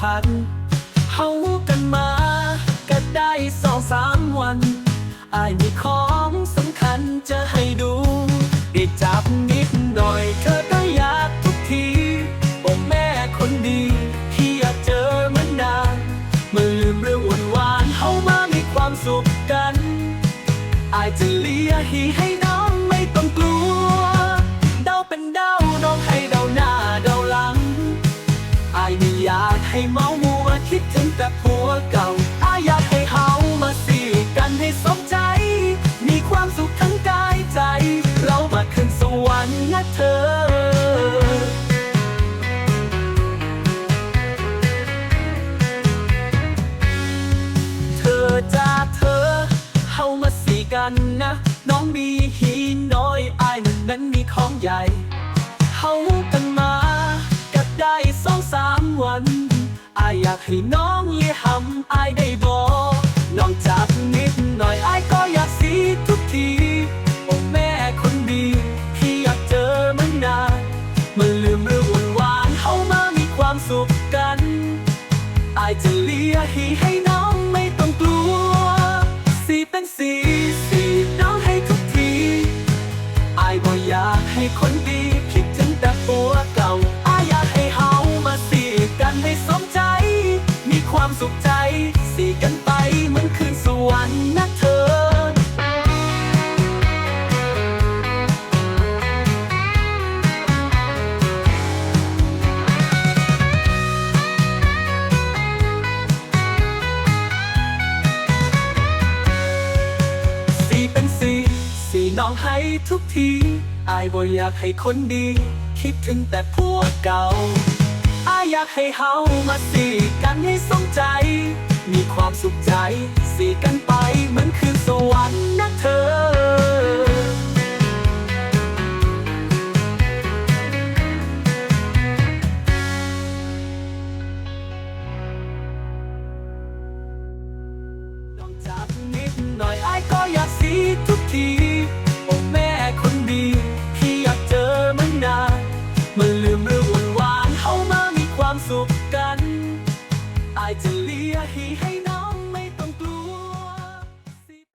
พันเฮากันมา ก็ได้สองสามวันอายมีของสำคัญจะให้ดูได้จับนิดหน่อยเธอก็อยากทุกทีบอกแม่คนดีที่อยากเจอมันนานเมื่อลืมเรื่องหวานหวานเฮามามีความสุขกันอายจะเลียหีให้น้องไม่ต้องกลัวเดาเป็นเดา เธอจ้าเธอเฮามาสีกันนะ น้องมีหีน้อยอายนั้นนั้นมีของใหญ่เฮากันมาก็ได้สองสามวันอายอยากให้น้องเยี่ยมอายได้บอกน้องจับนิดหน่อยอายายจ ให้ทุกทีอายบ่อยากให้คนดี คิดถึงแต่พวกเก่าอายอยากให้เฮามาสีกันให้สมใจ มีความสุขใจ สีกันไปเหมือนคืนสวรรค์นะเธอลอ จะเลียให้ให้